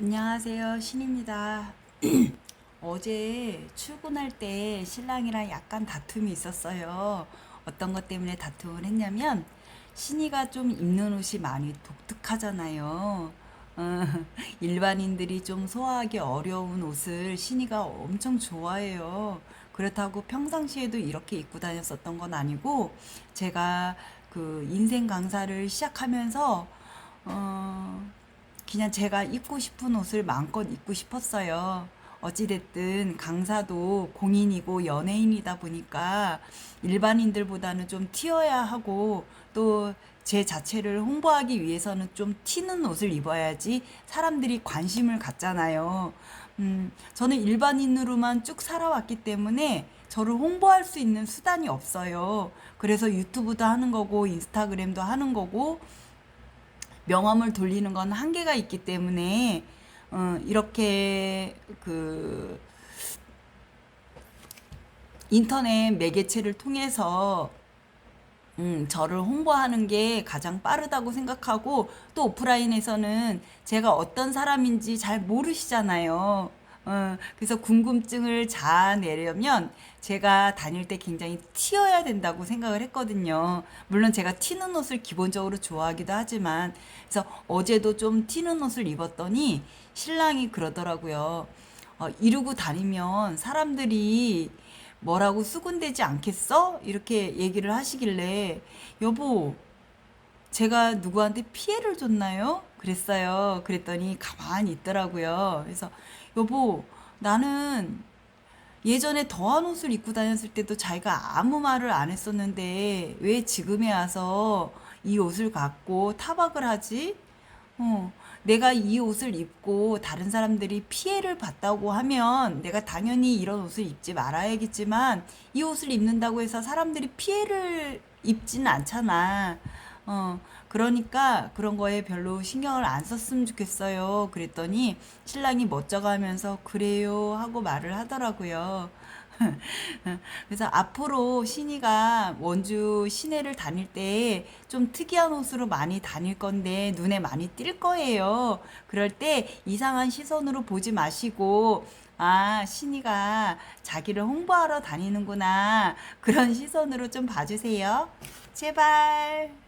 안녕하세요. 신입니다. 어제 출근할 때 신랑이랑 약간 다툼이 있었어요. 어떤 것 때문에 다툼을 했냐면 신이가 좀 입는 옷이 많이 독특하잖아요. 어, 일반인들이 좀 소화하기 어려운 옷을 신이가 엄청 좋아해요. 그렇다고 평상시에도 이렇게 입고 다녔었던 건 아니고 제가 그 인생 강사를 시작하면서 어, 그냥 제가 입고 싶은 옷을 마음껏 입고 싶었어요. 어찌됐든 강사도 공인이고 연예인이다 보니까 일반인들보다는 좀 튀어야 하고 또 제 자체를 홍보하기 위해서는 좀 튀는 옷을 입어야지 사람들이 관심을 갖잖아요. 음, 저는 일반인으로만 쭉 살아왔기 때문에 저를 홍보할 수 있는 수단이 없어요. 그래서 유튜브도 하는 거고 인스타그램도 하는 거고 명함을 돌리는 건 한계가 있기 때문에 어, 이렇게 그 인터넷 매개체를 통해서 음, 저를 홍보하는 게 가장 빠르다고 생각하고 또 오프라인에서는 제가 어떤 사람인지 잘 모르시잖아요. 어, 그래서 궁금증을 자아내려면 제가 다닐 때 굉장히 튀어야 된다고 생각을 했거든요. 물론 제가 튀는 옷을 기본적으로 좋아하기도 하지만, 그래서 어제도 좀 튀는 옷을 입었더니 신랑이 그러더라고요. 어, 이러고 다니면 사람들이 뭐라고 수군대지 않겠어? 이렇게 얘기를 하시길래, 여보, 제가 누구한테 피해를 줬나요? 그랬어요. 그랬더니 가만히 있더라고요. 그래서 여보, 나는 예전에 더한 옷을 입고 다녔을 때도 자기가 아무 말을 안 했었는데 왜 지금에 와서 이 옷을 갖고 타박을 하지? 어, 내가 이 옷을 입고 다른 사람들이 피해를 봤다고 하면 내가 당연히 이런 옷을 입지 말아야겠지만 이 옷을 입는다고 해서 사람들이 피해를 입지는 않잖아. 어, 그러니까 그런 거에 별로 신경을 안 썼으면 좋겠어요. 그랬더니 신랑이 멋져가 하면서 그래요 하고 말을 하더라고요. 그래서 앞으로 신이가 원주 시내를 다닐 때 좀 특이한 옷으로 많이 다닐 건데 눈에 많이 띌 거예요. 그럴 때 이상한 시선으로 보지 마시고 아, 신이가 자기를 홍보하러 다니는구나. 그런 시선으로 좀 봐주세요. 제발.